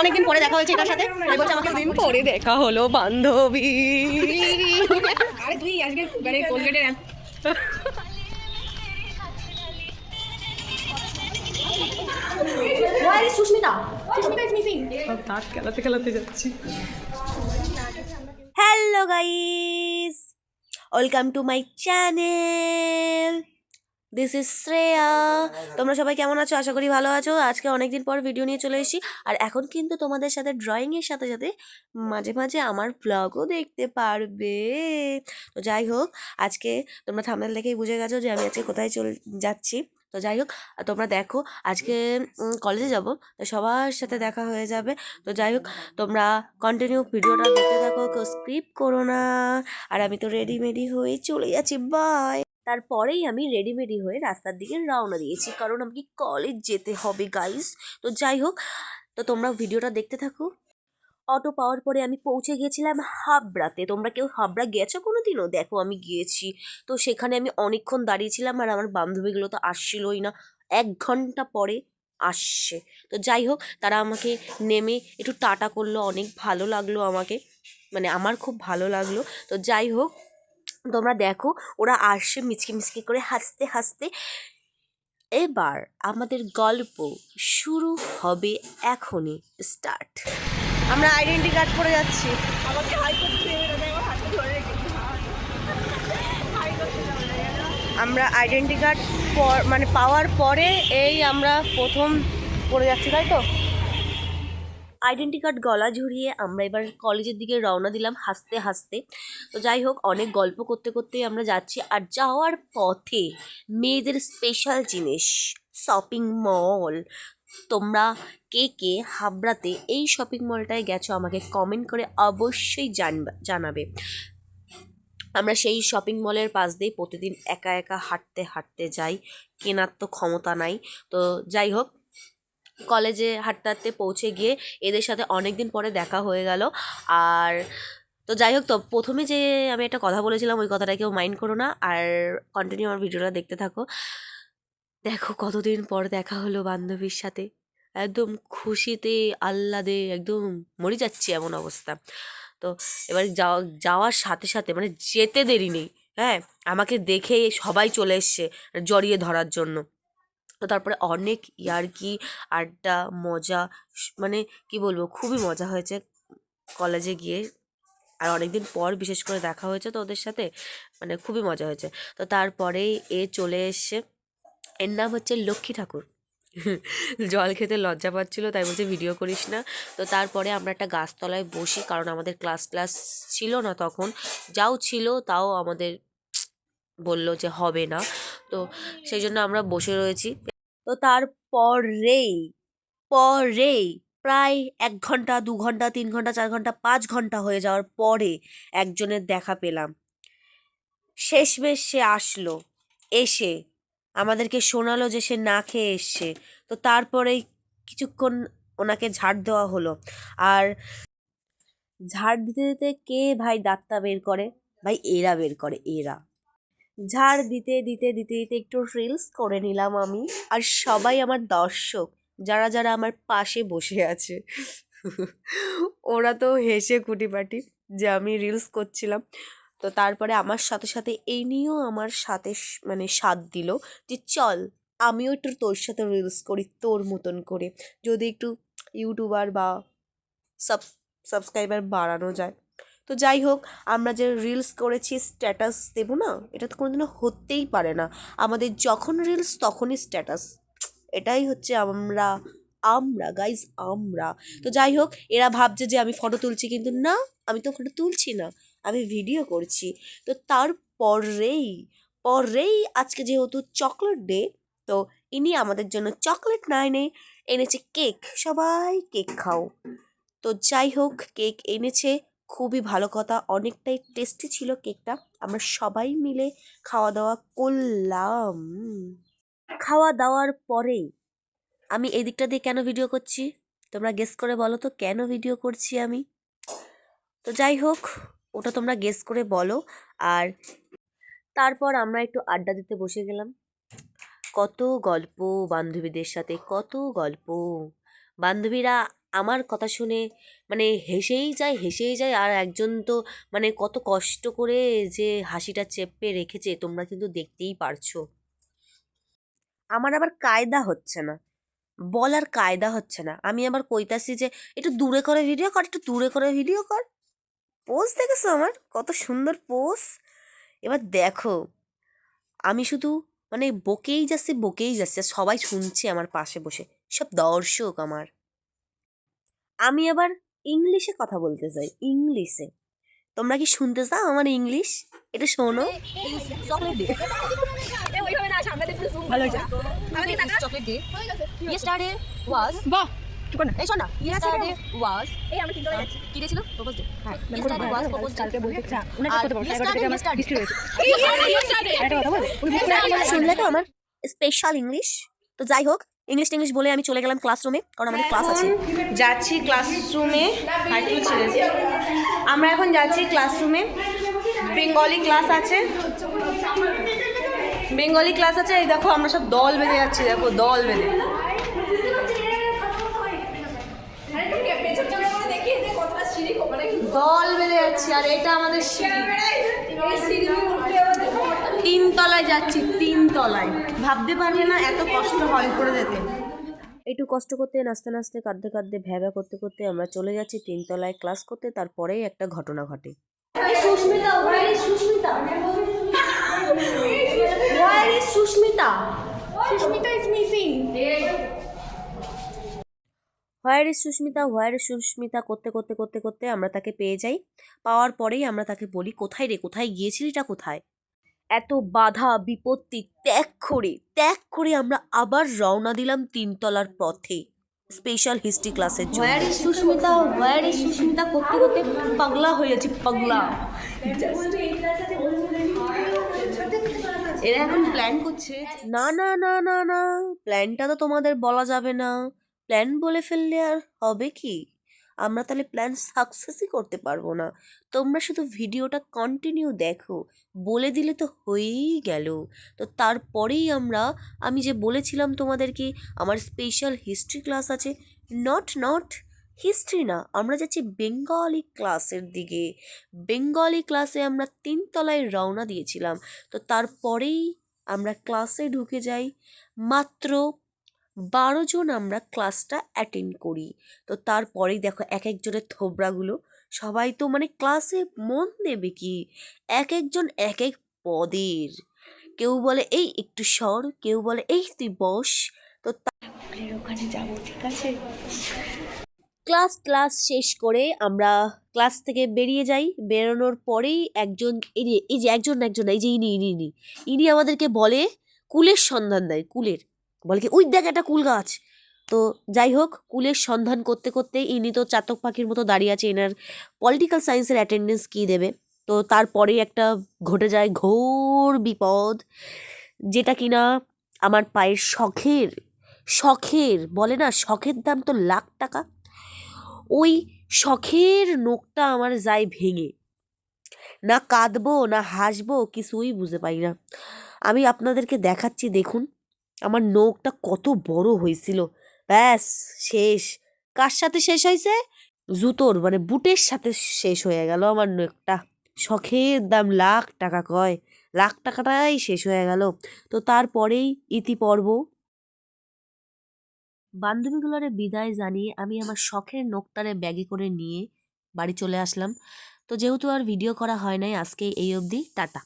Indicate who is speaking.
Speaker 1: অনেকদিন পরে দেখা হয়েছে এটার সাথে। তাই বলছে আমাকে দিন পরে দেখা হলো বান্ধবী।
Speaker 2: আরে তুই আজকে মানে কোলগেটের
Speaker 1: সুস্মিতা।
Speaker 2: সুস্মিতা ইজ মিসিং
Speaker 3: তার খেলাতে খেলাতে যাচ্ছি।
Speaker 1: Hello guys welcome to my channel this is Shreya তোমরা সবাই কেমন আছো? আশা করি ভালো আছো। আজকে অনেকদিন পর ভিডিও নিয়ে চলে এসেছি। আর এখন কিন্তু তোমাদের সাথে ড্রয়িংয়ের সাথে সাথে মাঝে মাঝে আমার ব্লগও দেখতে পারবে। তো যাই হোক, আজকে তোমরা থামনেল দেখেই বুঝে গেছো যে আমি আজকে কোথায় চল যাচ্ছি। তো যাই হোক তোমরা দেখো, আজকে কলেজে যাব, তো সবার সাথে দেখা হয়ে যাবে। তো যাই হোক, তোমরা কন্টিনিউ ভিডিওটা দেখতে থাকো, কেউ স্ক্রিপ করো না। আর আমি তো রেডিমেডি হয়ে চলে যাচ্ছি। বাই তারপরেই আমি রেডিমেডি হয়ে রাস্তার দিকে রওনা দিয়েছি। কারণ আমাকে কলেজ যেতে হবে গাইস তো যাই হোক, তো তোমরা ভিডিওটা দেখতে থাকো। অটো পাওয়ার পরে আমি পৌঁছে গিয়েছিলাম হাবড়াতে। তোমরা কেউ হাবড়া গেছো কোনো দিনও দেখো, আমি গিয়েছি। তো সেখানে আমি অনেকক্ষণ দাঁড়িয়েছিলাম আর আমার বান্ধবীগুলো তো আসছিলই না। এক ঘণ্টা পরে আসছে। তো যাই হোক, তারা আমাকে নেমে একটু টাটা করল। অনেক ভালো লাগল আমাকে। মানে আমার খুব ভালো লাগল। তো যাই হোক তোমরা দেখো ওরা আসছে মিচকি মিচকি করে হাসতে হাসতে। এবার আমাদের গল্প শুরু হবে এখনই। স্টার্ট আমরা আইডেন্টি কার্ড করে যাচ্ছি।
Speaker 2: আমাকে আমরা
Speaker 1: আইডেন্টি কার্ড মানে পাওয়ার পরে এই আমরা প্রথম পড়ে যাচ্ছি তাই তো? আইডেন্টি কার্ড গলা ঝুরিয়ে আমরা এবার কলেজের দিকে রওনা দিলাম হাসতে হাসতে। তো যাই হোক, অনেক গল্প করতে করতেই আমরা যাচ্ছি। আর যাওয়ার পথে মেয়েদের স্পেশাল জিনিস শপিং মল তোমরা কে কে হাবড়াতে এই শপিং মলটায় গেছো আমাকে কমেন্ট করে অবশ্যই জানবা, জানাবে। আমরা সেই শপিং মলের পাশ দিয়ে প্রতিদিন একা একা হাঁটতে হাঁটতে যাই। কেনার তো ক্ষমতা নাই। তো যাই হোক কলেজে হাঁটতে হাঁটতে পৌঁছে গিয়ে এদের সাথে অনেক দিন পরে দেখা হয়ে গেল। আর তো যাই হোক তো, প্রথমে যে আমি একটা কথা বলেছিলাম, ওই কথাটা কেউ মাইন্ড করো না। আর কন্টিনিউ আমার ভিডিওটা দেখতে থাকো। দেখো কতদিন পর দেখা হলো বান্ধবীর সাথে। একদম খুশিতে আহ্লাদে একদম মরে যাচ্ছি এমন অবস্থা। তো এবার যাওয়া যাওয়ার সাথে সাথে মানে যেতে দেরি নেই। হ্যাঁ আমাকে দেখে সবাই চলে এসছে জড়িয়ে ধরার জন্য। তো তারপরে অনেক ইয়ার্কি, আড্ডা, মজা মানে কি বলব, খুবই মজা হয়েছে কলেজে গিয়ে। আর অনেকদিন পর বিশেষ করে দেখা হয়েছে তো ওদের সাথে মানে খুবই মজা হয়েছে। তো তারপরেই এ চলে এসছে, এর নাম হচ্ছে লক্ষ্মী ঠাকুর। জল খেতে লজ্জা পাচ্ছিল, তাই বলছে ভিডিও করিস না। তো তারপরে আমরা একটা গাছতলায় বসি, কারণ আমাদের ক্লাস ক্লাস ছিল না তখন। যাও ছিল, তাও আমাদের বলল যে হবে না। তো সেই জন্য আমরা বসে রয়েছি। তো তারপরেই পরেই প্রায় এক ঘণ্টা, দু ঘণ্টা, তিন ঘণ্টা, চার ঘণ্টা, পাঁচ ঘণ্টা হয়ে যাওয়ার পরে একজনের দেখা পেলাম। শেষমেশ সে আসলো, এসে আমাদেরকে শোনালো যে সে না খেয়ে এসছে। তো তারপরেই কিছুক্ষণ ওনাকে ঝাড় দেওয়া হলো। আর ঝাড় দিতে দিতে কে ভাই দাঁতটা বের করে? ভাই এরা বের করে, এরা। ঝাড় দিতে দিতে দিতে দিতে একটু রিলস করে নিলাম আমি। আর সবাই আমার দর্শক, যারা যারা আমার পাশে বসে আছে। ওরা তো হেসে কুটিপাটি যে আমি রিলস করছিলাম। তো তারপরে আমার সাথে সাথে এই নিয়েও আমার সাথে মানে সাথ দিল যে চল, আমিও একটু তোর সাথে রিলস করি, তোর মতন করে। যদি একটু ইউটিউবার বা সাব সাবস্ক্রাইবার বাড়ানো যায়। তো যাই হোক, আমরা যে রিলস করেছি স্ট্যাটাস দেবো না? এটা তো কোনোদিনও হতেই পারে না। আমাদের যখন রিলস তখনই স্ট্যাটাস এটাই হচ্ছে আমরা আমরা গাইজ আমরা। তো যাই হোক, এরা ভাবছে যে আমি ফটো তুলছি, কিন্তু না, আমি তো ফটো তুলছি না। আমি ভিডিও করছি। তো তারপরেই, পরেই আজকে যেহেতু চকলেট ডে তো ইনি আমাদের জন্য চকলেট না এনে এনেছে কেক সবাই কেক খাও। তো যাই হোক কেক এনেছে। খুবই ভালো কথা। অনেকটাই টেস্টি ছিল কেকটা আমরা সবাই মিলে খাওয়া দাওয়া করলাম। খাওয়া দাওয়ার পরে আমি এই দিকটা দিয়ে কেন ভিডিও করছি? তোমরা গেস করে বলো তো, কেন ভিডিও করছি আমি? তো যাই হোক, ওটা তোমরা গেস করে বলো। আর তারপর আমরা একটু আড্ডা দিতে বসে গেলাম। কত গল্প বান্ধবীদের সাথে, কত গল্প। বান্ধবীরা আমার কথা শুনে মানে হেসেই যায় হেসেই যায়। আর একজন তো মানে কত কষ্ট করে যে হাসিটা চেপে রেখেছে, তোমরা কিন্তু দেখতেই পারছ। আমার আবার কায়দা হচ্ছে না। বলার কায়দা হচ্ছে না। আমি আবার কইতাছি যে, একটু দূরে করে ভিডিও কর, একটু দূরে করে ভিডিও কর। পোজ দেখেছ আমার? কত সুন্দর পোজ এবার দেখো, আমি শুধু মানে বকেই যাচ্ছি, বকেই যাচ্ছে। সবাই শুনছে আমার পাশে বসে। সব দর্শক আমার। আমি আবার ইংলিশে কথা বলতে চাই ইংলিশে তোমরা কি শুনতে চাও আমার ইংলিশ এটা শোনো। শুনলে তো আমার স্পেশাল ইংলিশ তো যাই হোক ইংলিশ টিংলিশ বলে আমি চলে গেলাম ক্লাসরুমে কারণ আমাদের ক্লাস আছে। যাচ্ছি ক্লাসরুমে আমরা এখন যাচ্ছি ক্লাসরুমে বেঙ্গলি ক্লাস আছে। বেঙ্গলি ক্লাস আছে, এই দেখো আমরা সব দল বেঁধে যাচ্ছি, দেখো দল বেঁধে। দল বেঁধে যাচ্ছি, আর এটা আমাদের সিঁড়ি। তিন তলায় যাচ্ছি তিন তলায় ভাবতে পারবে না এত কষ্ট হয় করে যেতে। একটু কষ্ট করতে নাচতে নাচতে কাঁদতে কাঁদতে ভ্যাবা করতে করতে আমরা চলে যাচ্ছি তিনতলায় ক্লাস করতে তারপরেই একটা ঘটনা ঘটে। Susmita Susmita. Susmita.
Speaker 2: Susmita is missing
Speaker 1: where is Susmita where is Susmita করতে করতে করতে করতে আমরা তাকে পেয়ে যাই। পাওয়ার পরেই আমরা তাকে বলি কোথায় রে কোথায় গিয়েছিলিটা কোথায়? এত বাধা বিপত্তি ত্যাগ করে ত্যাগ করে আমরা আবার রওনা দিলাম তিনতলার পথে। স্পেশাল হিস্ট্রি ক্লাসের জন্য। ইজ সুস্মিতা ইজ সুস্মিতা করতে করতে পাগলা হয়ে যাচ্ছি পাগলা। এরা এখন প্ল্যান করছে না না না না না প্ল্যানটা তো তোমাদের বলা যাবে না। প্ল্যান বলে ফেললে আর হবে কি? আমরা তাহলে প্ল্যান সাকসেসই করতে পারব না। তোমরা শুধু ভিডিওটা কন্টিনিউ দেখো, বলে দিলে তো হয়েই গেল। তো তারপরেই আমরা, আমি যে বলেছিলাম তোমাদেরকে, আমার স্পেশাল হিস্ট্রি ক্লাস আছে নট নট হিস্ট্রি না, আমরা যাচ্ছি বেঙ্গলি ক্লাসের দিকে। বেঙ্গলি ক্লাসে আমরা তিনতলায় রওনা দিয়েছিলাম। তো তারপরেই আমরা ক্লাসে ঢুকে যাই, মাত্র বারো জন আমরা ক্লাসটা অ্যাটেন্ড করি। তো তারপরেই দেখো এক একজনের থোবরাগুলো সবাই তো মানে ক্লাসে মন দেবে কি? এক একজন এক এক পদের। কেউ বলে এই একটু স্বর কেউ বলে এই তুই বস। তো
Speaker 3: ওখানে যাব ঠিক আছে?
Speaker 1: ক্লাস ক্লাস শেষ করে আমরা ক্লাস থেকে বেরিয়ে যাই। বেরোনোর পরেই একজন এই যে একজন একজন এই যে ইনি ইনি ইনি। ইনি আমাদেরকে বলে কুলের সন্ধান দেয় কুলের। বলে কি ওই দেখ একটা কুল গাছ। তো যাই হোক, কুলের সন্ধান করতে করতে ইনি তো চাতক পাখির মতো দাঁড়িয়ে আছে। এনার পলিটিক্যাল সায়েন্সের অ্যাটেন্ডেন্স কী দেবে? তো তারপরেই একটা ঘটে যায় ঘোর বিপদ, যেটা কিনা আমার পায়ের শখের শখের, বলে না, শখের দাম তো লাখ টাকা। ওই শখের নোকটা আমার যায় ভেঙে। না কাঁদবো, না হাসবো, কিছুই বুঝতে পারি না। আমি আপনাদেরকে দেখাচ্ছি, দেখুন। আমার নোকটা কত বড় হয়েছিল। ব্যাস, শেষ। কার সাথে শেষ হয়েছে? জুতোর মানে বুটের সাথে শেষ হয়ে গেল আমার নোকটা শখের দাম লাখ টাকা কয়। লাখ টাকাটাই শেষ হয়ে গেল। তো তারপরেই ইতি পর্ব বান্ধবীগুলোরে বিদায় জানিয়ে আমি আমার শখের নোকটারে ব্যাগে করে নিয়ে বাড়ি চলে আসলাম। তো যেহেতু আর ভিডিও করা হয় নাই, আজকে এই অবধি। টাটা।